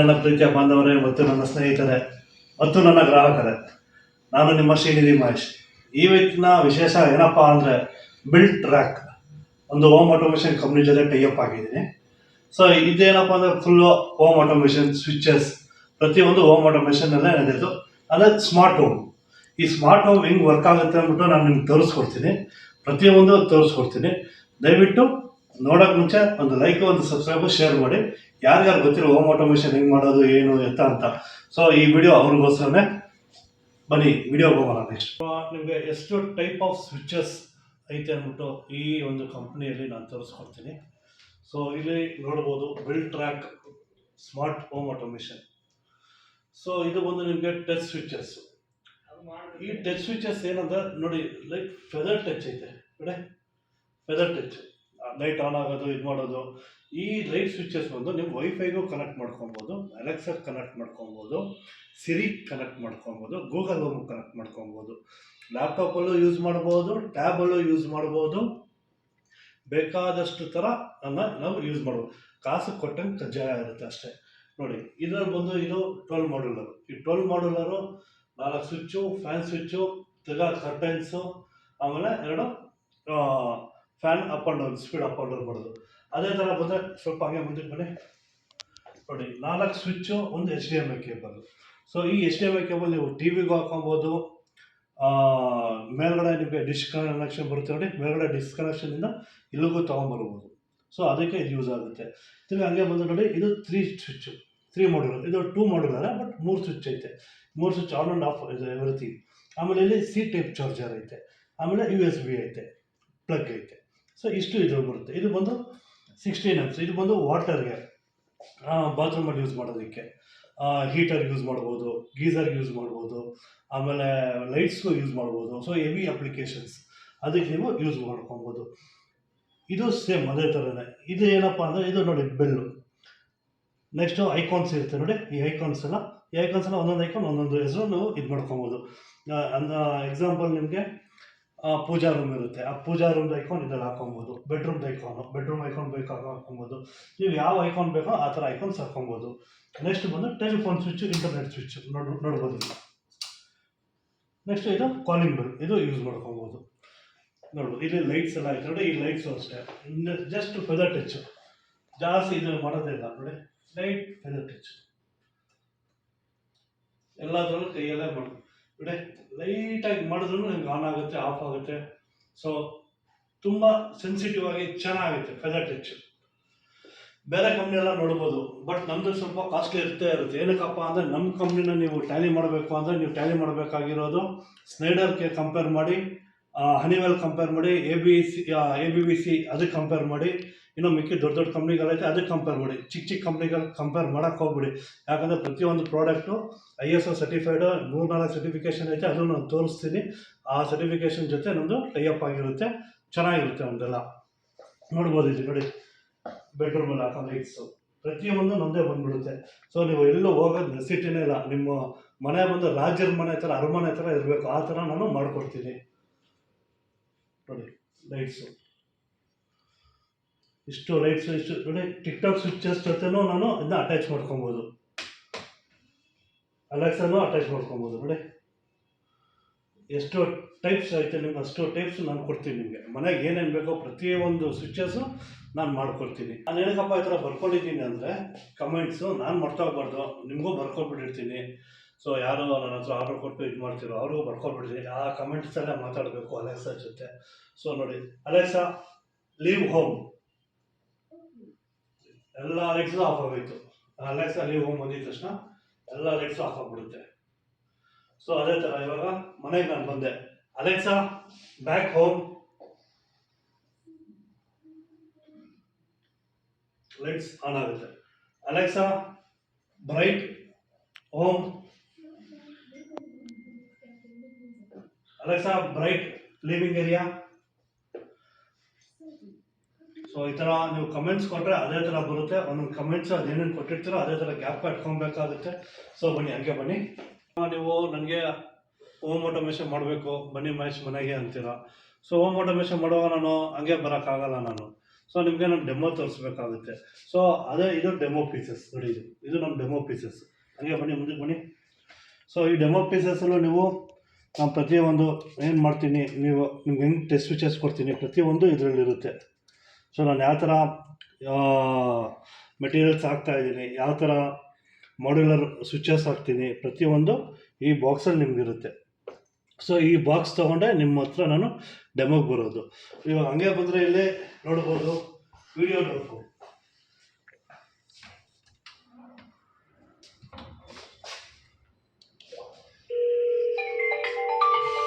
ನನ್ನ ಪ್ರೀತಿಯ ಬಾಂಧವರೇ, ಮತ್ತು ನನ್ನ ಸ್ನೇಹಿತರೆ, ಮತ್ತು ನನ್ನ ಗ್ರಾಹಕರೇ, ನಾನು ನಿಮ್ಮ ಶ್ರೀನಿಧಿ ಮಹೇಶ್. ಇವತ್ತಿನ ವಿಶೇಷ ಏನಪ್ಪ ಅಂದರೆ ಬಿಲ್ಟ್ ಟ್ರ್ಯಾಕ್ ಒಂದು ಹೋಮ್ ಆಟೋಮೇಷನ್ ಕಂಪ್ನಿ ಜೊತೆ ಟೈಅಪ್ ಆಗಿದ್ದೀನಿ. ಸೊ ಇದೇನಪ್ಪ ಅಂದರೆ ಫುಲ್ಲು ಹೋಮ್ ಆಟೋಮೇಷನ್ ಸ್ವಿಚಸ್ ಪ್ರತಿಯೊಂದು ಹೋಮ್ ಆಟೋಮೇಷನ್ನಲ್ಲೇ ನಡೆದಿದ್ದು ಅಂದರೆ ಸ್ಮಾರ್ಟ್ ಹೋಮ್ ಈ ಸ್ಮಾರ್ಟ್ ಹೋಮ್ ಹೆಂಗೆ ವರ್ಕ್ ಆಗುತ್ತೆ ಅಂದ್ಬಿಟ್ಟು ನಾನು ನಿಮ್ಗೆ ತೋರಿಸ್ಕೊಡ್ತೀನಿ. ಪ್ರತಿಯೊಂದು ತೋರಿಸ್ಕೊಡ್ತೀನಿ. ದಯವಿಟ್ಟು ನೋಡೋಕೆ ಮುಂಚೆ ಒಂದು ಲೈಕ್ ಒಂದು ಸಬ್ಸ್ಕ್ರೈಬ್ ಶೇರ್ ಮಾಡಿ. ಯಾರ್ಯಾರು ಗೊತ್ತಿರೋ ಹೋಮ್ ಆಟೋಮೇಷನ್ ಹೆಂಗೆ ಮಾಡೋದು, ಏನು, ಎತ್ತ ಅಂತ. ಸೊ ಈ ವಿಡಿಯೋ ಅವ್ರಿಗೋಸ್ಕರನೇ ಬನ್ನಿ ವಿಡಿಯೋ ಹೋಗೋಣ ನೆಕ್ಸ್ಟ್ ನಿಮಗೆ ಎಷ್ಟು ಟೈಪ್ ಆಫ್ ಸ್ವಿಚಸ್ ಐತೆ ಅಂದ್ಬಿಟ್ಟು ಈ ಒಂದು ಕಂಪ್ನಿಯಲ್ಲಿ ನಾನು ತೋರಿಸ್ಕೊಡ್ತೀನಿ. ಸೊ ಇಲ್ಲಿ ನೋಡ್ಬೋದು bill track smart home automation so ಇದು ಬಂದು ನಿಮಗೆ ಟಚ್ ಸ್ವಿಚಸ್ ಈ ಟಚ್ ಸ್ವಿಚಸ್ ಏನಂದ್ರೆ, ನೋಡಿ ಲೈಕ್ ಫೆದರ್ ಟಚ್ ಐತೆ. ನೋಡಿ ಫೆದರ್ ಟಚ್ ಲೈಟ್ ಆನ್ ಆಗೋದು, ಇದು ಮಾಡೋದು. ಈ ಲೈಟ್ ಸ್ವಿಚಸ್ ಬಂದು ನೀವು ವೈಫೈಗೂ ಕನೆಕ್ಟ್ ಮಾಡ್ಕೊಬೋದು ಅಲೆಕ್ಸಾ ಕನೆಕ್ಟ್ ಮಾಡ್ಕೊಬೋದು ಸಿರಿ ಕನೆಕ್ಟ್ ಮಾಡ್ಕೊಬೋದು, ಗೂಗಲ್ ಹೋಮ್ ಕನೆಕ್ಟ್ ಮಾಡ್ಕೊಬೋದು. ಲ್ಯಾಪ್ಟಾಪಲ್ಲೂ ಯೂಸ್ ಮಾಡ್ಬೋದು, ಟ್ಯಾಬಲ್ಲೂ ಯೂಸ್ ಮಾಡ್ಬೋದು. ಬೇಕಾದಷ್ಟು ಥರ ಅನ್ನ ನಾವು ಯೂಸ್ ಮಾಡ್ಬೋದು. ಕಾಸು ಕೊಟ್ಟಂಗೆ ಕಜ್ಜಾಯ ಇರುತ್ತೆ ಅಷ್ಟೇ. ನೋಡಿ, ಇದರಲ್ಲಿ ಬಂದು ಇದು ಟ್ವೆಲ್ ಮಾಡ್ಯುಲರು. ಈ ಟ್ವೆಲ್ ಮಾಡ್ಯುಲರು, ನಾಲ್ಕು ಸ್ವಿಚ್ಚು, ಫ್ಯಾನ್ ಸ್ವಿಚ್ಚು ತಿರ್ಗಾ ಕರ್ಟನ್ಸು, ಆಮೇಲೆ ಎರಡು fan up and down, speed up and down ಮಾಡೋದು ಅದೇ ಥರ ಬಂದರೆ ಸ್ವಲ್ಪ ಹಾಗೆ ಮುಂದೆ ಬನ್ನಿ. ನೋಡಿ, ನಾಲ್ಕು ಸ್ವಿಚ್ಚು ಒಂದು H D M I cable so ಈ H D M I cable ನೀವು ಟಿ ವಿಗೂ ಹಾಕೊಬೋದು ಮೇಲ್ಗಡೆ ನಿಮಗೆ ಡಿಶ್ ಕನೆಕ್ಷನ್ ಬರುತ್ತೆ ನೋಡಿ, ಮೇಲ್ಗಡೆ ಡಿಶ್ ಕನೆಕ್ಷನಿಂದ ಇಲ್ಲಿಗೂ ತೊಗೊಂಬರ್ಬೋದು. ಸೊ ಅದಕ್ಕೆ ಇದು ಯೂಸ್ ಆಗುತ್ತೆ. ತಿರ್ಗಿ ಹಂಗೆ ಬಂದು ನೋಡಿ, ಇದು ತ್ರೀ ಸ್ವಿಚ್ಚು ತ್ರೀ ಮಾಡ್ಯೂಲ್ ಇದು ಟೂ ಮಾಡ್ಯುಲರ್ ಬಟ್ ಮೂರು ಸ್ವಿಚ್ ಐತೆ. ಮೂರು switch on and off everything ಆಮೇಲೆ ಇಲ್ಲಿ ಸಿ ಟೈಪ್ ಚಾರ್ಜರ್ ಐತೆ. ಆಮೇಲೆ ಯು ಎಸ್ ಬಿ ಐತೆ. ಪ್ಲಗ್ ಐತೆ. ಸೊ ಇಷ್ಟು ಇದ್ರಲ್ಲಿ ಬರುತ್ತೆ. ಇದು ಬಂದು ಸಿಕ್ಸ್ಟೀನ್ ಎಮ್ಸ್ ಇದು ಬಂದು ವಾಟರ್ಗೆ ಬಾತ್ರೂಮಲ್ಲಿ ಯೂಸ್ ಮಾಡೋದಕ್ಕೆ. ಹೀಟರ್ ಯೂಸ್ ಮಾಡ್ಬೋದು ಗೀಸರ್ ಯೂಸ್ ಮಾಡ್ಬೋದು, ಆಮೇಲೆ ಲೈಟ್ಸು ಯೂಸ್ ಮಾಡ್ಬೋದು. ಸೊ ಹೆವಿ ಅಪ್ಲಿಕೇಶನ್ಸ್ ಅದಕ್ಕೆ ನೀವು ಯೂಸ್ ಮಾಡ್ಕೊಬೋದು. ಇದು ಸೇಮ್ ಅದೇ ಥರನೇ ಇದು ಏನಪ್ಪ ಅಂದರೆ, ಇದು ನೋಡಿ, ಬೆಲ್ಲು. ನೆಕ್ಸ್ಟು ಐಕಾನ್ಸ್ ಇರುತ್ತೆ ನೋಡಿ, ಈ ಐಕಾನ್ಸ್ ಎಲ್ಲ. ಈ ಐಕಾನ್ಸ್ ಎಲ್ಲ ಒಂದೊಂದು ಐಕಾನ್ ಒಂದೊಂದು ಹೆಸರು ನೀವು ಇದು ಮಾಡ್ಕೊಬೋದು. ಎಕ್ಸಾಂಪಲ್ ನಿಮಗೆ ಪೂಜಾ ರೂಮ್ ಇರುತ್ತೆ. ಆ ಪೂಜಾ ರೂಮ್ ಐಕಾನ್ ಇದ್ರಲ್ಲಿ ಹಾಕೊಬೋದು ಬೆಡ್ರೂಮ್ದು ಐಕಾನ್ ಬೆಡ್ರೂಮ್ ಐಕಾನ್ ಬೇಕು ಹಾಕೊಬೋದು ನೀವು ಯಾವ ಐಕಾನ್ ಬೇಕೋ ಆ ಥರ ಐಕಾನ್ಸ್ ಹಾಕೊಬೋದು ನೆಕ್ಸ್ಟ್ ಬಂದು ಟೆಲಿಫೋನ್ ಸ್ವಿಚ್ ಇಂಟರ್ನೆಟ್ ಸ್ವಿಚ್ ನೋಡ್, ನೋಡ್ಬೋದು ನೆಕ್ಸ್ಟ್ ಇದು ಕಾಲಿಂಗ್ ಬೆಲ್ ಇದು ಯೂಸ್ ಮಾಡ್ಕೊಬೋದು. ನೋಡ್ಬೋದು, ಇಲ್ಲಿ ಲೈಟ್ಸ್ ಎಲ್ಲ ಐತೆ ನೋಡಿ, ಈ ಲೈಟ್ಸು ಅಷ್ಟೇ. ಜಸ್ಟ್ ಫೆದರ್ ಟಚ್ ಜಾಸ್ತಿ ಇದು ಮಾಡೋದೇ ಇಲ್ಲ ನೋಡಿ ಲೈಟ್ ಫೆದರ್ ಟಚ್ ಎಲ್ಲದರಲ್ಲೂ ಕೈಯಲ್ಲೇ ಮಾಡಿ ನೋಡಿ ಲೈಟಾಗಿ ಮಾಡಿದ್ರು ನಿಮ್ಗೆ ಆನ್ ಆಗುತ್ತೆ ಆಫ್ ಆಗುತ್ತೆ. ಸೊ ತುಂಬ ಸೆನ್ಸಿಟಿವ್ ಆಗಿ ಚೆನ್ನಾಗುತ್ತೆ ಫೆದರ್ ಟಚ್ ಬೇರೆ ಕಂಪ್ನಿ ಎಲ್ಲ ನೋಡ್ಬೋದು ಬಟ್ ನಮ್ಮದು ಸ್ವಲ್ಪ ಕಾಸ್ಟ್ಲಿ ಇರ್ತೇ ಇರುತ್ತೆ. ಏನಕ್ಕಪ್ಪ ಅಂದರೆ ನಮ್ಮ ಕಂಪ್ನಿನ ನೀವು ಟ್ಯಾಲಿ ಮಾಡಬೇಕು ಅಂದರೆ ನೀವು ಟ್ಯಾಲಿ ಮಾಡಬೇಕಾಗಿರೋದು ಸ್ನೈಡರ್ಗೆ ಕಂಪೇರ್ ಮಾಡಿ. ಹನಿವೆಲ್ ಕಂಪೇರ್ ಮಾಡಿ A B C A B B C ಅದಕ್ಕೆ ಕಂಪೇರ್ ಮಾಡಿ. ಇನ್ನೂ ಮಿಕ್ಕಿ ದೊಡ್ಡ ದೊಡ್ಡ ಕಂಪ್ನಿಗಳೈತೆ ಅದಕ್ಕೆ ಕಂಪೇರ್ ಮಾಡಿ. ಚಿಕ್ಕ ಚಿಕ್ಕ ಕಂಪ್ನಿಗಳು ಕಂಪೇರ್ ಮಾಡೋಕ್ಕೆ ಹೋಗ್ಬಿಡಿ. ಯಾಕಂದರೆ ಪ್ರತಿಯೊಂದು product I S O certified ನೂರ್ನಾಲ್ಕು certification ಐತೆ, ಅದನ್ನು ನಾನು ತೋರಿಸ್ತೀನಿ. ಆ ಸರ್ಟಿಫಿಕೇಷನ್ ಜೊತೆ ನಮ್ಮದು ಟೈಅಪ್ ಆಗಿರುತ್ತೆ, ಚೆನ್ನಾಗಿರುತ್ತೆ ನಮ್ಮದೆಲ್ಲ ನೋಡ್ಬೋದು ಇದು ನೋಡಿ. ಬೆಡ್ರೂಮಲ್ಲಿ ಹಾಕೋ ಲೈಟ್ಸು ಪ್ರತಿಯೊಂದು ನಮ್ಮದೇ ಬಂದ್ಬಿಡುತ್ತೆ. ಸೊ ನೀವು ಎಲ್ಲೂ ಹೋಗೋದು ನೆಸಿಟಿನೇ ಇಲ್ಲ. ನಿಮ್ಮ ಮನೆ ಬಂದು ರಾಜ್ಯದ ಮನೆ ಥರ ಅರಮನೆ ಥರ ಇರಬೇಕು. ಆ ಥರ ನಾನು ಮಾಡಿಕೊಡ್ತೀನಿ. ನೋಡಿ ಲೈಟ್ಸು ಇಷ್ಟು ಲೈಟ್ಸು ಇಷ್ಟು, ನೋಡಿ ಟಿಕ್ಟಾಕ್ ಸ್ವಿಚಸ್ ಜೊತೆನೂ ನಾನು ಇದನ್ನ ಅಟ್ಯಾಚ್ ಮಾಡ್ಕೊಬೋದು. ಅಲೆಕ್ಸನ್ನು ಅಟ್ಯಾಚ್ ಮಾಡ್ಕೊಬೋದು, ನೋಡಿ. ಎಷ್ಟು ಟೈಪ್ಸ್ ಐತೆ ನಿಮ್ಗೆ, ಅಷ್ಟು ಟೈಪ್ಸ್ ನಾನು ಕೊಡ್ತೀನಿ ನಿಮಗೆ. ಮನೆಗೆ ಏನೇನು ಬೇಕೋ ಪ್ರತಿಯೊಂದು ಸ್ವಿಚಸ್ಸು ನಾನು ಮಾಡ್ಕೊಡ್ತೀನಿ. ನಾನು ಏನಕ್ಕಪ್ಪ ಈ ಥರ ಬರ್ಕೊಂಡಿದ್ದೀನಿ ಅಂದರೆ ಕಮೆಂಟ್ಸು ನಾನು ಮರ್ತೋಗ್ಬಾರ್ದು ನಿಮಗೂ ಬರ್ಕೊಟ್ಬಿಟ್ಟಿರ್ತೀನಿ. ಸೊ ಯಾರು ನನ್ನ ಹತ್ರ ಆರ್ಡರ್ ಕೊಟ್ಟು ಇದು ಮಾಡ್ತಿರೋ ಅವ್ರಿಗೂ ಬರ್ಕೊಟ್ಬಿಡ್ತೀನಿ ಆ ಕಮೆಂಟ್ಸಲ್ಲೇ ಮಾತಾಡಬೇಕು ಅಲೆಕ್ಸಾ ಜೊತೆ. ಸೊ ನೋಡಿ, ಅಲೆಕ್ಸಾ ಲೀವ್ ಹೋಮ್ ಎಲ್ಲ ಅಲೆಕ್ಸಾ ಆಫ್ ಆಗೋಯ್ತು. ಅಲೆಕ್ಸಾ ಲೀವ್ ಹೋಮ್ ಬಂದಿದ ತಕ್ಷಣ ಎಲ್ಲ ಲೈಟ್ಸು ಆಫ್ ಆಗಿಬಿಡುತ್ತೆ. ಸೊ ಅದೇ ಥರ ಇವಾಗ ಮನೆಗೆ ನಾನು ಬಂದೆ. Alexa back home lights on ಆಗುತ್ತೆ. Alexa bright home Alexa bright living area so ಈ ಥರ ನೀವು ಕಮೆಂಟ್ಸ್ ಕೊಟ್ಟರೆ ಅದೇ ಥರ ಬರುತ್ತೆ. ಒಂದೊಂದು ಕಮೆಂಟ್ಸ್ ಅದೇನೇನು ಕೊಟ್ಟಿರ್ತೀರೋ ಅದೇ ಥರ ಗ್ಯಾಪ್ ಇಟ್ಕೊಬೇಕಾಗುತ್ತೆ ಸೊ ಬನ್ನಿ, ಹಂಗೆ ಬನ್ನಿ. ನೀವು ನನಗೆ ಹೋಮ್ ಆಟೋಮೇಷನ್ ಮಾಡಬೇಕು. ಬನ್ನಿ, ಮಹೇಶ್, ಮನೆಗೆ ಅಂತೀರಾ. ಸೊ ಹೋಮ್ ಆಟೋಮೇಷನ್ ಮಾಡುವಾಗ ನಾನು ಹಂಗೆ ಬರೋಕ್ಕಾಗಲ್ಲ ನಾನು. ಸೊ ನಿಮಗೆ ನಾನು ಡೆಮೋ ತೋರಿಸ್ಬೇಕಾಗುತ್ತೆ. ಸೊ ಅದೇ ಇದು ಡೆಮೋ ಪೀಸಸ್ ನೋಡಿ, ಇದು ಇದು ನಮ್ಮ ಡೆಮೋ ಪೀಸಸ್ ಹಾಗೆ ಬನ್ನಿ ಮುಂದಕ್ಕೆ ಬನ್ನಿ. ಸೊ ಈ ಡೆಮೋ ಪೀಸಸ್ಸಲ್ಲೂ ನೀವು ನಾನು ಪ್ರತಿಯೊಂದು ಏನು ಮಾಡ್ತೀನಿ, ನೀವು ನಿಮ್ಗೆ ಹೆಂಗೆ ಟೆಸ್ಟ್ ಸ್ವಿಚಸ್ ಕೊಡ್ತೀನಿ, ಪ್ರತಿಯೊಂದು ಇದರಲ್ಲಿರುತ್ತೆ. ಸೊ ನಾನು ಯಾವ ಥರ ಮೆಟೀರಿಯಲ್ಸ್ ಹಾಕ್ತಾ ಇದ್ದೀನಿ, ಯಾವ ಥರ ಮಾಡ್ಯುಲರ್ ಸ್ವಿಚಸ್ ಹಾಕ್ತೀನಿ, ಪ್ರತಿಯೊಂದು ಈ ಬಾಕ್ಸಲ್ಲಿ ನಿಮಗಿರುತ್ತೆ. ಸೊ ಈ ಬಾಕ್ಸ್ ತೊಗೊಂಡೆ ನಿಮ್ಮ ಹತ್ರ ನಾನು ಡೆಮೋಗೆ ಬರೋದು. ಇವಾಗ ಹಂಗೆ ಬಂದರೆ ಇಲ್ಲಿ ನೋಡ್ಬೋದು ವಿಡಿಯೋ ಡೋರ್ಫು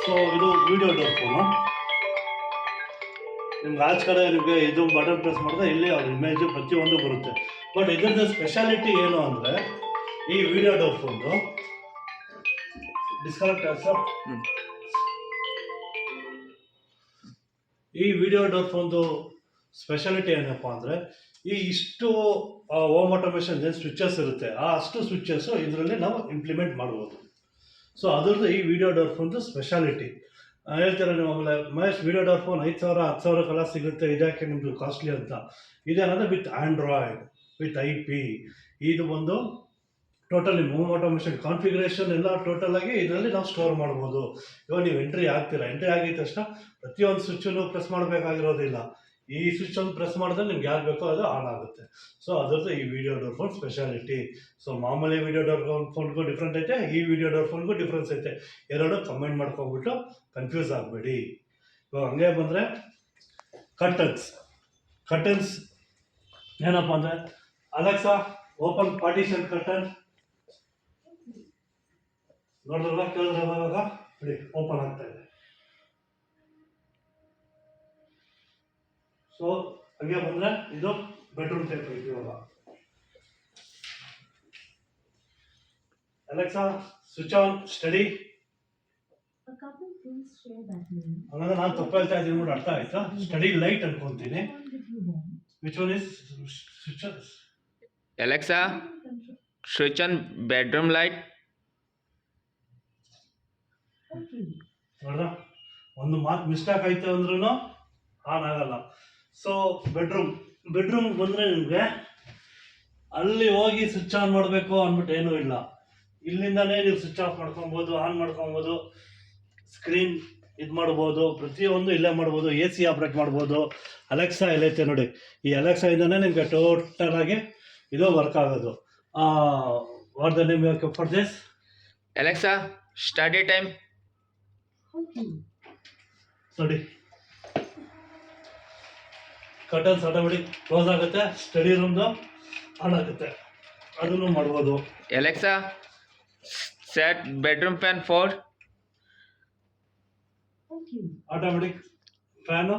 ಸೊ ಇದು ವಿಡಿಯೋ ಡೋರ್ಫೋನು ನಿಮ್ಗೆ ಆಚೆ ಕಡೆ ನಿಮಗೆ ಇದು ಬಟನ್ ಪ್ರೆಸ್ ಮಾಡಿದ್ರೆ ಇಲ್ಲಿ ಅವ್ರ ಇಮೇಜು ಪ್ರತಿಯೊಂದು ಬರುತ್ತೆ. ಬಟ್ ಇದ್ರದ್ದು ಸ್ಪೆಷಾಲಿಟಿ ಏನು ಅಂದರೆ ಈ ವಿಡಿಯೋ ಡೋರ್ಫೋನ್ದು ಡಿಸ್ಕನೆಕ್ಟ್ ಸರ್ ಈ ವಿಡಿಯೋ ಡೋರ್ಫೋನ್ದು ಸ್ಪೆಷಾಲಿಟಿ ಏನಪ್ಪ ಅಂದರೆ ಈ ಇಷ್ಟು ಹೋಮ್ ಆಟೋಮೇಷನ್ ಏನು ಸ್ವಿಚಸ್ ಇರುತ್ತೆ ಆ ಅಷ್ಟು ಸ್ವಿಚಸ್ಸು ಇದರಲ್ಲಿ ನಾವು ಇಂಪ್ಲಿಮೆಂಟ್ ಮಾಡ್ಬೋದು. ಸೊ ಅದ್ರದ್ದು ಈ ವಿಡಿಯೋ ಡೋರ್ಫೋನ್ದು ಸ್ಪೆಷಾಲಿಟಿ ಹೇಳ್ತಾರೆ ನೀವು ಆಮೇಲೆ, ಮಹೇಶ್ ವಿಡಿಯೋ ಡೋರ್ಫೋನ್ ಐದು ಸಾವಿರ, ಹತ್ತು ಸಾವಿರಕ್ಕೆಲ್ಲ ಸಿಗುತ್ತೆ ಇದಕ್ಕೆ ನಿಮ್ಮದು ಕಾಸ್ಟ್ಲಿ ಅಂತ? ಇದೇನಂದ್ರೆ with Android with I P ಇದು ಬಂದು ಟೋಟಲಿ ಹೋಮ್ ಆಟೋಮೇಷನ್ ಕಾನ್ಫಿಗರೇಷನ್ ಎಲ್ಲ ಟೋಟಲ್ ಆಗಿ ಇದರಲ್ಲಿ ನಾವು ಸ್ಟೋರ್ ಮಾಡ್ಬೋದು. ಇವಾಗ ನೀವು ಎಂಟ್ರಿ ಆಗ್ತೀರಾ ಎಂಟ್ರಿ ಆಗಿದ ತಕ್ಷಣ ಪ್ರತಿಯೊಂದು ಸ್ವಿಚ್ಚನ್ನು ಪ್ರೆಸ್ ಮಾಡಬೇಕಾಗಿರೋದಿಲ್ಲ. ಈ ಸ್ವಿಚ್ ಒಂದು ಪ್ರೆಸ್ ಮಾಡಿದ್ರೆ ನಿಮ್ಗೆ ಯಾರು ಬೇಕೋ ಅದು ಆನ್ ಆಗುತ್ತೆ. ಸೊ ಅದರದ್ದು ಈ video door phone speciality so ಮಾಮೂಲಿ ವಿಡಿಯೋ ಡೋರ್ ಫೋನ್ಗೂ ಡಿಫ್ರೆಂಟ್ ಐತೆ, ಈ ವಿಡಿಯೋ ಡೋರ್ ಫೋನ್ಗೂ ಡಿಫ್ರೆನ್ಸ್ ಐತೆ. ಎರಡು ಕಮೆಂಟ್ ಮಾಡ್ಕೊಂಡ್ಬಿಟ್ಟು ಕನ್ಫ್ಯೂಸ್ ಆಗಬೇಡಿ. ಇವಾಗ ಹಂಗೆ ಬಂದರೆ ಕರ್ಟನ್ಸ್ ಕರ್ಟನ್ಸ್ ಏನಪ್ಪ ಅಂದರೆ ಅಲೆಕ್ಸಾ ಓಪನ್ ಪಾರ್ಟಿಷನ್ ಕರ್ಟನ್ ನೋಡಿದ್ರಲ್ಲ, ಕೇಳಿದ್ರಲ್ಲ ಇವಾಗ? ಓಪನ್ ಆಗ್ತಾ ಇದೆ. ಸೊ ಹಂಗೆ ಬಂದರೆ ಇದು ಬೆಡ್ರೂಮ್ ಟೈಪ್ ಐತಿ ಇವಾಗ. Alexa switch on study. ಹಂಗಂದ್ರೆ ನಾನು ತಪ್ಪು ಹೇಳ್ತಾ ಇದ್ದೀನಿ ನೋಡಿ ಅರ್ಥ ಆಯ್ತಾ? ಸ್ಟಡಿ ಲೈಟ್ ಅನ್ಕೊಂತೀನಿ? Which one is switch Alexa switch on bedroom light ನೋಡ್ದ ಒಂದು ಮಾತು ಮಿಸ್ಟೇಕ್ ಆಯ್ತು ಅಂದ್ರೂ ಆನ್ ಆಗಲ್ಲ. ಸೊ ಬೆಡ್ರೂಮ್ ಬೆಡ್ರೂಮ್ಗೆ ಬಂದರೆ ನಿಮಗೆ ಅಲ್ಲಿ ಹೋಗಿ ಸ್ವಿಚ್ ಆನ್ ಮಾಡಬೇಕು ಅಂದ್ಬಿಟ್ಟು ಏನೂ ಇಲ್ಲ. ಇಲ್ಲಿಂದಲೇ ನೀವು ಸ್ವಿಚ್ ಆಫ್ ಮಾಡ್ಕೊಬೋದು ಆನ್ ಮಾಡ್ಕೊಬೋದು ಸ್ಕ್ರೀನ್ ಇದು ಮಾಡ್ಬೋದು ಪ್ರತಿಯೊಂದು ಇಲ್ಲೇ ಮಾಡ್ಬೋದು ಎ ಸಿ ಆಪ್ರೇಟ್ ಮಾಡ್ಬೋದು. ಅಲೆಕ್ಸಾ ಎಲ್ಲೈತೆ ನೋಡಿ. ಈ ಅಲೆಕ್ಸಾಯಿಂದನೇ ನಿಮಗೆ ಟೋಟಲ್ ಆಗಿ ಇದು ವರ್ಕ್ ಆಗೋದು. What the name for this Alexa study time. ನೋಡಿ ಕರ್ಟನ್ಸ್ ಆಟೋಮೆಟಿಕ್ ಕ್ಲೋಸ್ ಆಗುತ್ತೆ ಸ್ಟಡಿ ರೂಮ್ದು ಆನ್ ಆಗುತ್ತೆ. ಅದನ್ನು ಮಾಡ್ಬೋದು. Alexa set bedroom fan four. Automatic fan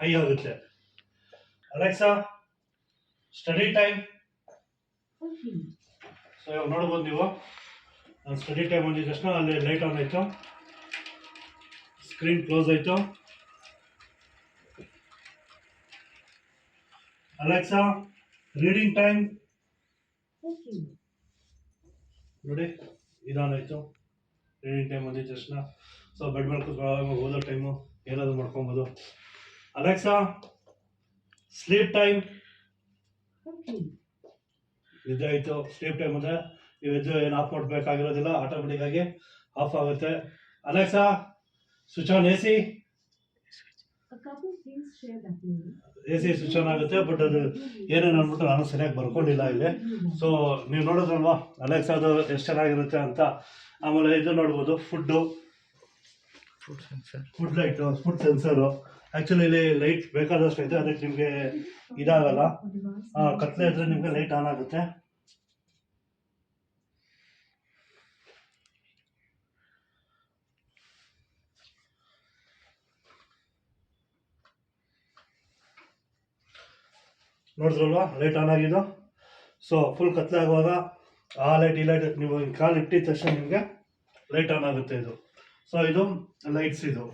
high ಆಗುತ್ತೆ. Alexa study time. ಸೊ ಇವಾಗ ನೋಡ್ಬೋದು ನೀವು. ನಾನು ಸ್ಟಡಿ ಟೈಮ್ ಅಂದಿದ ತಕ್ಷಣ ಅಲ್ಲಿ ಲೈಟ್ ಆನ್ ಆಯಿತು. ಸ್ಕ್ರೀನ್ ಕ್ಲೋಸ್ ಆಯಿತು. Alexa reading time. ನೋಡಿ ಇದಾನಾಯ್ತು ರೀಡಿಂಗ್ ಟೈಮ್ ಬಂದಿದ್ದ ತಕ್ಷಣ. ಸೊ ಬೆಡ್ ಮೇಲೆ ಕೂತ್ಕೊಳ್ಳೋ ಓದೋ ಟೈಮು ಏನಾದರೂ ಮಾಡ್ಕೊಬೋದು. Alexa sleep time. ನಿದ್ದೆ ಆಯಿತು. ಸ್ಲೀಪ್ ಟೈಮ್ ಅಂದರೆ ನೀವು ಎದ್ದು ಏನು ಆಫ್ ಮಾಡಬೇಕಾಗಿರೋದಿಲ್ಲ ಆಟೋಮೆಟಿಕ್ಕಾಗಿ ಆಫ್ ಆಗುತ್ತೆ. Alexa switch on A C A C switch on ಆಗುತ್ತೆ ಬಟ್ ಅದು ಏನೇನು ಅಂದ್ಬಿಟ್ಟು ನಾನು ಸರಿಯಾಗಿ ಬರ್ಕೊಂಡಿಲ್ಲ ಇಲ್ಲಿ. ಸೊ ನೀವು ನೋಡೋದಲ್ವಾ ಅಲೆಕ್ಸಾದು ಎಷ್ಟು ಚೆನ್ನಾಗಿರುತ್ತೆ ಅಂತ. ಆಮೇಲೆ ಇದು ನೋಡ್ಬೋದು food food light food sensor actually ಇಲ್ಲಿ ಲೈಟ್ ಬೇಕಾದಷ್ಟು ಐತೆ ಅದಕ್ಕೆ ನಿಮಗೆ ಇದಾಗಲ್ಲ. ಆ, ಕತ್ಲೆ ಇದ್ರೆ ನಿಮಗೆ ಲೈಟ್ ಆನ್ ಆಗುತ್ತೆ. ನೋಡಿದ್ರಲ್ವಾ? ಲೈಟ್ ಆನ್ ಆಗಿದ್ದು ಸೊ ಫುಲ್ ಕತ್ಲೆ ಆಗುವಾಗ ಆ ಲೈಟ್ ಈ ಲೈಟ್ ನೀವು ಕಾಲು ಇಟ್ಟಿದ ತಕ್ಷಣ ನಿಮಗೆ ಲೈಟ್ ಆನ್ ಆಗುತ್ತೆ ಇದು. ಸೊ ಇದು ಲೈಟ್ಸ್ ಇದು.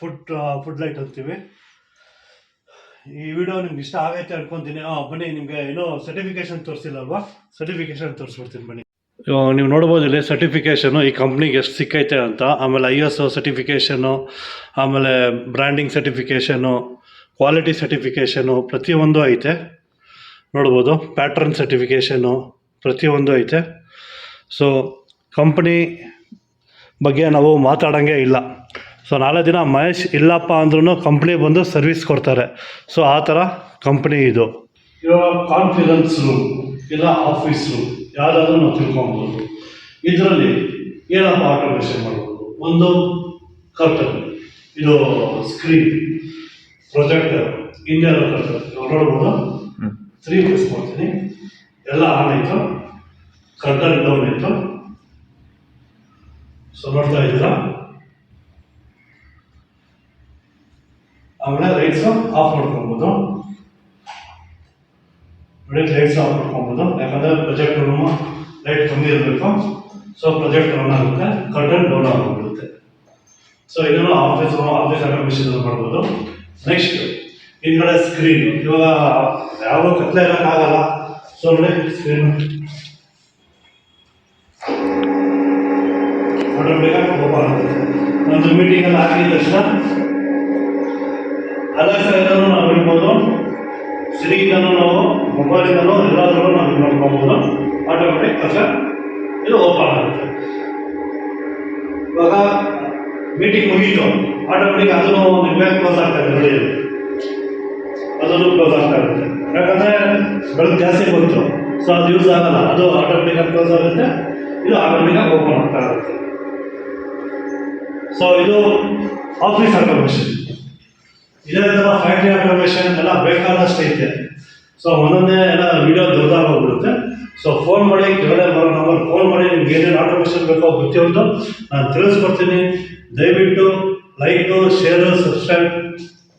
ಫುಡ್ ಫುಡ್ ಲೈಟ್ ಅಂತೀವಿ. ಈ ವಿಡಿಯೋ ನಿಮ್ಗೆ ಇಷ್ಟ ಆಗೈತೆ ಅನ್ಕೊಂತೀನಿ. ಬನ್ನಿ, ನಿಮಗೆ ಏನೋ ಸರ್ಟಿಫಿಕೇಶನ್ ತೋರಿಸಿಲ್ಲಲ್ವಾ? ಸರ್ಟಿಫಿಕೇಶನ್ ತೋರಿಸ್ಬಿಡ್ತೀನಿ ಬನ್ನಿ. ನೀವು ನೋಡ್ಬೋದು ಇಲ್ಲಿ ಸರ್ಟಿಫಿಕೇಷನು ಈ ಕಂಪ್ನಿಗೆ ಎಷ್ಟು ಸಿಕ್ಕೈತೆ ಅಂತ. ಆಮೇಲೆ ಐ ಎಸ್ ಒ ಸರ್ಟಿಫಿಕೇಷನು ಆಮೇಲೆ ಬ್ರ್ಯಾಂಡಿಂಗ್ ಸರ್ಟಿಫಿಕೇಷನು ಕ್ವಾಲಿಟಿ ಸರ್ಟಿಫಿಕೇಷನು ಪ್ರತಿಯೊಂದು ಐತೆ. ನೋಡ್ಬೋದು ಪ್ಯಾಟ್ರನ್ ಸರ್ಟಿಫಿಕೇಷನು ಪ್ರತಿಯೊಂದು ಐತೆ. ಸೊ ಕಂಪ್ನಿ ಬಗ್ಗೆ ನಾವು ಮಾತಾಡೋಂಗೆ ಇಲ್ಲ. ಸೊ ನಾಳೆ ದಿನ ಮಹೇಶ್ ಇಲ್ಲಪ್ಪ ಅಂದ್ರೂ ಕಂಪ್ನಿ ಬಂದು ಸರ್ವಿಸ್ ಕೊಡ್ತಾರೆ. ಸೊ ಆ ಥರ ಕಂಪ್ನಿ ಇದು. ಇವಾಗ ಕಾನ್ಫಿಡೆನ್ಸ್ ಇಲ್ಲ ಆಫೀಸ್ ಯಾವುದಾದ್ರೂ ನಾವು ತಿಳ್ಕೊಬೋದು. ಇದರಲ್ಲಿ ಏನಪ್ಪ ಆಟೋಮೇಷನ್ ಮಾಡ್ಬೋದು? ಒಂದು ಕರ್ಟನ್ ಇದು ಸ್ಕ್ರೀನ್ ಪ್ರೊಜೆಕ್ಟರ್ ಇಂಡಿಯಾ ಕರ್ಟನ್ ನಾವು ನೋಡ್ಬೋದು. ತ್ರೀ ಪೀಸ್ ಮಾಡ್ತೀನಿ. ಎಲ್ಲ ಆನ್ ಆಯಿತು. ಕರ್ಟನ್ ಡೌನ್ ಆಯಿತು. ಸೊ ನೋಡ್ತಾ ಇದ್ದೀರಾ? ಆಮೇಲೆ ಲೈಟ್ಸ್ ಆಫ್ ಮಾಡ್ಕೊಬೋದು ನೋಡಿ ಲೈಟ್ಸ್ ಆಫ್ ಮಾಡ್ಕೊಬೋದು ಯಾಕಂದರೆ ಪ್ರೊಜೆಕ್ಟ್ ರೂಮ್ ಲೈಟ್ ಕಮ್ಮಿ ಇರಬೇಕು. ಸೊ ಪ್ರೊಜೆಕ್ಟ್ ರನ್ ಆಗುತ್ತೆ. ಕರ್ಟನ್ ಡೌನ್ ಆಗಿಬಿಡುತ್ತೆ ಸೊ ಇದನ್ನು ಆಫೀಸ್ ಆಫೀಸ್ ಆಟೋಮೇಷನ್ ಮಾಡ್ಬೋದು. ನೆಕ್ಸ್ಟ್ ಹಿಂದ್ಗಡೆ ಸ್ಕ್ರೀನ್ ಇವಾಗ ಯಾವ ಕತ್ಲೆ ಇರೋಕ್ಕಾಗಲ್ಲ ಸೊ ನೋಡಿ ಸ್ಕ್ರೀನ್ ಆಟೋಮೆಟಿಕ್ ಓಪನ್ ಆಗುತ್ತೆ. ಒಂದು ಮೀಟಿಂಗಲ್ಲಿ ಹಾಕಿದ ತಕ್ಷಣ ಅಲೆಕ್ಸ ಇದನ್ನು ನಾವು ಇಡ್ಬೋದು ಸಿರಿಯಿಂದನೂ ನಾವು, ಮೊಬೈಲಿಂದನೂ ಎಲ್ಲಾದ್ರೂ ನಾವು ಇದು ಮಾಡ್ಕೊಬೋದು. ಆಟೋಮೆಟಿಕ್ ತಕ್ಷಣ ಇದು ಓಪನ್ ಆಗುತ್ತೆ. ಇವಾಗ ಮೀಟಿಂಗ್ ಮುಗೀತು. ಆಟೋಮೆಟಿಕ್ ಅದನ್ನು ಒಂದು ಕ್ಲೋಸ್ ಆಗ್ತಾ ಇದೆ. ಅದನ್ನು ಕ್ಲೋಸ್ ಆಗ್ತಾ ಇರುತ್ತೆ. ಯಾಕಂದರೆ ಬೆಳಗ್ಗೆ ಜಾಸ್ತಿ ಬಂತು. ಸೊ ಅದು ಯೂಸ್ ಆಗಲ್ಲ. ಅದು ಆಟೋಮೆಟಿಕ್ ಆಗಿ ಕ್ಲೋಸ್ ಆಗುತ್ತೆ. ಇದು ಆಟೋಮೆಟಿಕ್ ಓಪನ್ ಆಗ್ತಾ ಇರುತ್ತೆ. ಸೊ ಇದು ಆಫೀಸ್ ಆಟೋಮೇಷನ್ ಇದೇ ಥರ ಫ್ಯಾಕ್ಟ್ರಿ ಆಟೋಮೇಷನ್ ಎಲ್ಲ ಬೇಕಾದಷ್ಟು ಐತೆ ಸೊ ಒಂದೊಂದೇ ಎಲ್ಲ ವಿಡಿಯೋ ದೊಡ್ಡದಾಗೋಗ್ಬಿಡುತ್ತೆ ಸೊ ಫೋನ್ ಮಾಡಿ ಕೆಳಗಡೆ ಬರೋ ನಂಬರ್ ಫೋನ್ ಮಾಡಿ ನಿಮ್ಗೆ ಏನೇನು ಆಟೋಮೇಷನ್ ಬೇಕೋ ಪ್ರತಿಯೊಂದು ನಾನು ತಿಳಿಸ್ಕೊಡ್ತೀನಿ. ದಯವಿಟ್ಟು ಲೈಕು ಶೇರು ಸಬ್ಸ್ಕ್ರೈಬ್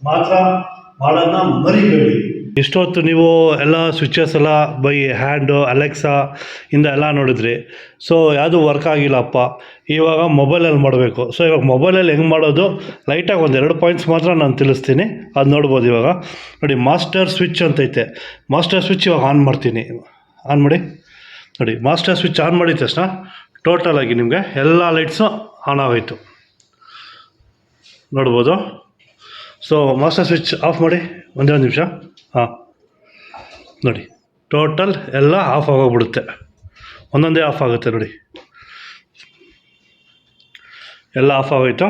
ಮಾತ್ರ ಮಾಡೋದನ್ನ ಮರಿಬೇಡಿ. ಇಷ್ಟೊತ್ತು ನೀವು ಎಲ್ಲ ಸ್ವಿಚಸ್ ಎಲ್ಲ ಬೈ ಹ್ಯಾಂಡು ಅಲೆಕ್ಸಾ ಇಂದ ಎಲ್ಲ ನೋಡಿದ್ರಿ. ಸೊ ಯಾವುದು ವರ್ಕ್ ಆಗಿಲ್ಲಪ್ಪ. ಇವಾಗ ಮೊಬೈಲಲ್ಲಿ ಮಾಡಬೇಕು. ಸೊ ಇವಾಗ ಮೊಬೈಲಲ್ಲಿ ಹೆಂಗೆ ಮಾಡೋದು? ಲೈಟಾಗಿ ಒಂದು ಎರಡು ಪಾಯಿಂಟ್ಸ್ ಮಾತ್ರ ನಾನು ತಿಳಿಸ್ತೀನಿ. ಅದು ನೋಡ್ಬೋದು ಇವಾಗ. ನೋಡಿ ಮಾಸ್ಟರ್ ಸ್ವಿಚ್ ಅಂತೈತೆ ಮಾಸ್ಟರ್ ಸ್ವಿಚ್ ಇವಾಗ ಆನ್ ಮಾಡ್ತೀನಿ. ಆನ್ ಮಾಡಿ. ನೋಡಿ ಮಾಸ್ಟರ್ ಸ್ವಿಚ್ ಆನ್ ಮಾಡಿದ ತಕ್ಷಣ ಟೋಟಲಾಗಿ ನಿಮಗೆ ಎಲ್ಲ ಲೈಟ್ಸು ಆನ್ ಆಗೋಯ್ತು. ನೋಡ್ಬೋದು. ಸೊ ಮಾಸ್ಟರ್ ಸ್ವಿಚ್ ಆಫ್ ಮಾಡಿ. ಒಂದೇ ಒಂದು ನಿಮಿಷ. ಹಾಂ. ನೋಡಿ ಟೋಟಲ್ ಎಲ್ಲ ಆಫ್ ಆಗೋಗ್ಬಿಡುತ್ತೆ. ಒಂದೊಂದೇ ಆಫ್ ಆಗುತ್ತೆ ನೋಡಿ. ಎಲ್ಲ ಆಫ್ ಆಗೋಯ್ತು.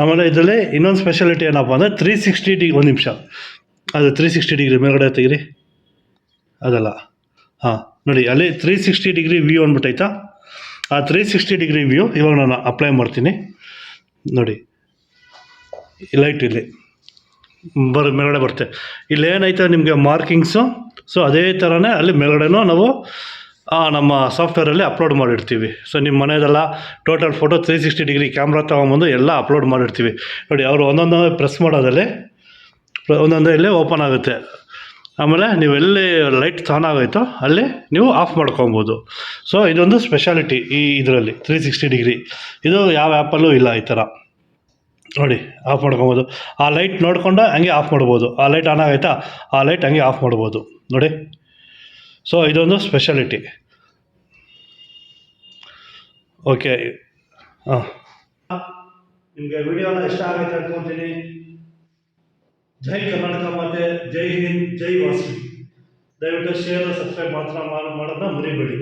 ಆಮೇಲೆ ಇದರಲ್ಲಿ ಇನ್ನೊಂದು ಸ್ಪೆಷಾಲಿಟಿ ಏನಪ್ಪ ಅಂದರೆ ತ್ರೀ ಸಿಕ್ಸ್ಟಿ ಡಿಗ್ರಿ ಒಂದು ನಿಮಿಷ. ಅದು ತ್ರೀ ಸಿಕ್ಸ್ಟಿ ಡಿಗ್ರಿ ಮೇಲ್ಗಡೆ ತೆಗಿರಿ. ಅದಲ್ಲ. ಹಾಂ, ನೋಡಿ, ಅಲ್ಲಿ ತ್ರೀ ಸಿಕ್ಸ್ಟಿ ಡಿಗ್ರಿ ವ್ಯೂ ಅಂದ್ಬಿಟ್ಟೈತಾ ಆ ತ್ರೀ ಸಿಕ್ಸ್ಟಿ ಡಿಗ್ರಿ ವ್ಯೂ ಇವಾಗ ನಾನು ಅಪ್ಲೈ ಮಾಡ್ತೀನಿ. ನೋಡಿ ಲೈಟ್ ಇಲ್ಲಿ. ಬರ್, ಮೇಲ್ಗಡೆ ಬರುತ್ತೆ. ಇಲ್ಲಿ ಏನೈತೆ ನಿಮಗೆ ಮಾರ್ಕಿಂಗ್ಸು? ಸೊ ಅದೇ ಥರನೇ ಅಲ್ಲಿ ಮೇಲ್ಗಡೆನೂ ನಾವು ನಮ್ಮ ಸಾಫ್ಟ್ವೇರಲ್ಲಿ ಅಪ್ಲೋಡ್ ಮಾಡಿರ್ತೀವಿ. ಸೊ ನಿಮ್ಮ ಮನೆಯದೆಲ್ಲ total photo three sixty degree camera ತೊಗೊಂಬಂದು ಎಲ್ಲ ಅಪ್ಲೋಡ್ ಮಾಡಿರ್ತೀವಿ. ನೋಡಿ, ಅವರು ಒಂದೊಂದು ಪ್ರೆಸ್ ಮಾಡೋದಲ್ಲಿ, ಒಂದೊಂದೇ ಇಲ್ಲೇ ಓಪನ್ ಆಗುತ್ತೆ. ಆಮೇಲೆ ನೀವು ಎಲ್ಲಿ ಲೈಟ್ ಆನ್ ಆಗೋಯ್ತೋ, ಅಲ್ಲಿ ನೀವು ಆಫ್ ಮಾಡ್ಕೊಬೋದು. ಸೊ ಇದೊಂದು ಸ್ಪೆಷಾಲಿಟಿ ಈ ಇದರಲ್ಲಿ ತ್ರೀ ಸಿಕ್ಸ್ಟಿ ಡಿಗ್ರಿ ಇದು ಯಾವ ಆ್ಯಪಲ್ಲೂ ಇಲ್ಲ ಈ ಥರ. ನೋಡಿ ಆಫ್ ಮಾಡ್ಕೊಬೋದು. ಆ ಲೈಟ್ ನೋಡಿಕೊಂಡು ಹಂಗೆ ಆಫ್ ಮಾಡ್ಬೋದು. ಆ ಲೈಟ್ ಆನ್ ಆಗೈತಾ? ಆ ಲೈಟ್ ಹಂಗೆ ಆಫ್ ಮಾಡ್ಬೋದು. ನೋಡಿ. ಸೊ ಇದೊಂದು ಸ್ಪೆಷಾಲಿಟಿ ಓಕೆ ಹಾಂ. ನಿಮಗೆ ವಿಡಿಯೋನ ಇಷ್ಟ ಆಗುತ್ತೆ ಅನ್ಕೊಂತೀನಿ. ಜೈ ಕರ್ನಾಟಕ ಮತ್ತೆ ಜೈ ಹಿಂದ್, ಜೈ ವಾಸಿ. ದಯವಿಟ್ಟು ಶೇರ್ ಸಬ್ಸ್ಕ್ರೈಬ್ ಮಾತ್ರ ಮಾಡೋದನ್ನ ಮರಿಬೇಡಿ.